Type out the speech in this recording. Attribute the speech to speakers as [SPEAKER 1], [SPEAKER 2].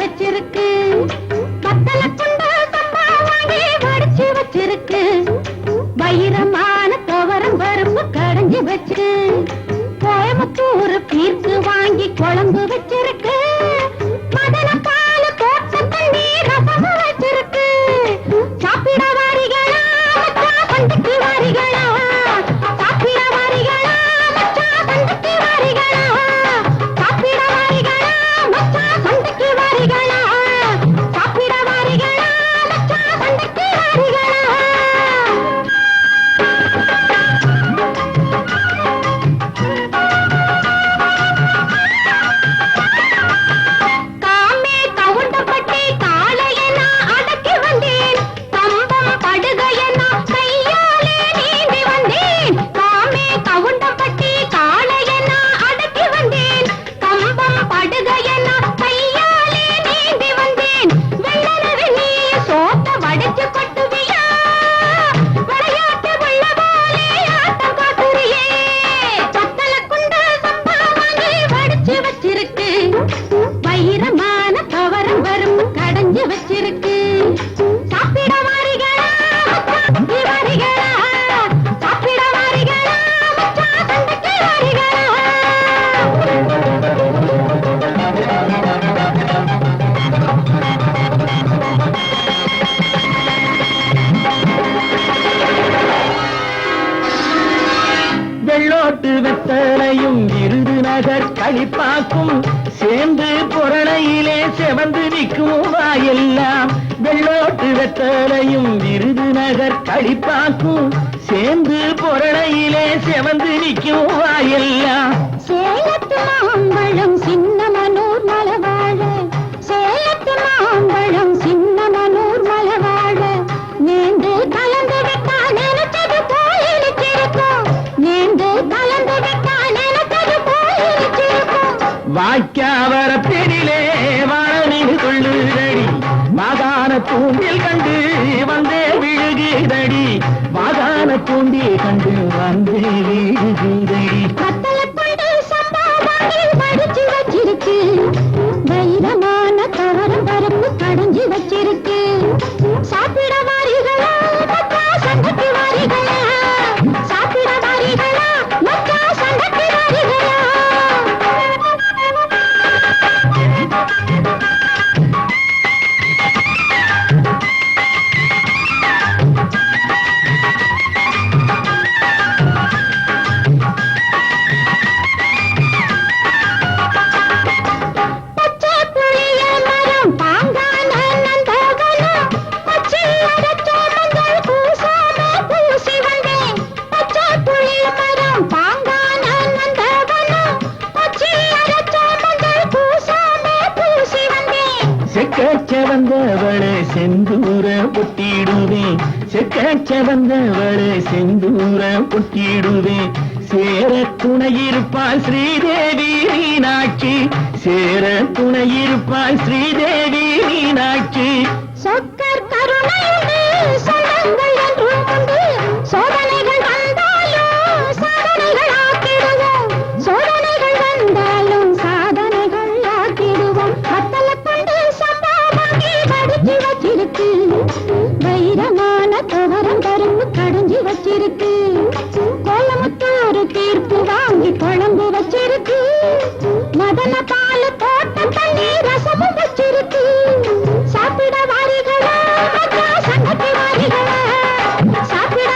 [SPEAKER 1] வச்சிருக்கு. பத்தல குண்டா சம்பா வாங்கி வடிச்சு வச்சிருக்கு. வைரமான துவரம் பருப்பு கடைஞ்சு வச்சிருக்கு. கோயம்புத்தூர் பீர்க்கு வாங்கி குழம்பு வச்சிருக்கு.
[SPEAKER 2] களிப்பாக்கும். சேர்ந்து புரணையிலே செவந்து நிற்கும் வாயெல்லாம். வெள்ளோட்டு வெத்தலையும் விருது நகர் களிப்பாக்கும். சேர்ந்து புரணையிலே செவந்து நிற்கும் வாயெல்லாம்.
[SPEAKER 1] சேலத்து மாம்பழம் சின்ன
[SPEAKER 2] வாய்க்காவர பெரிலே வாழனி கொள்ளுதடி. மாகாண தூண்டில் கண்டு வந்தே விழுகுதடி. மாகாண தூண்டில் கண்டு வந்தே விழுகுதடி.
[SPEAKER 1] கத்தல வச்சிருக்கு. தைரமான தவறம் பரப்பு கடைஞ்சி வச்சிருக்கு.
[SPEAKER 2] செக்கச்ச வந்தவளே செந்தூர பொட்டிடுவேன் செக்கச்ச வந்தவளே செந்தூர பொட்டிடுவேன் சேர துணையிருப்பாள் ஸ்ரீதேவி மீனாட்சி. சேர துணையிருப்பாள் ஸ்ரீதேவி மீனாட்சி.
[SPEAKER 1] சொக்கர் கருணையுண்டு வச்சிருக்கு வைரமான துவரம் கரும்பு கடைஞ்சி வச்சிருக்கு. கோலமுத்தூர் தீர்ப்பு வாங்கி குழம்பு வச்சிருக்கு. மதன பால தோட்ட தண்ணி ரசமும் வச்சிருக்கு. சாப்பிட வாரிகளா சங்கத்தை வாரிகளா? சாப்பிட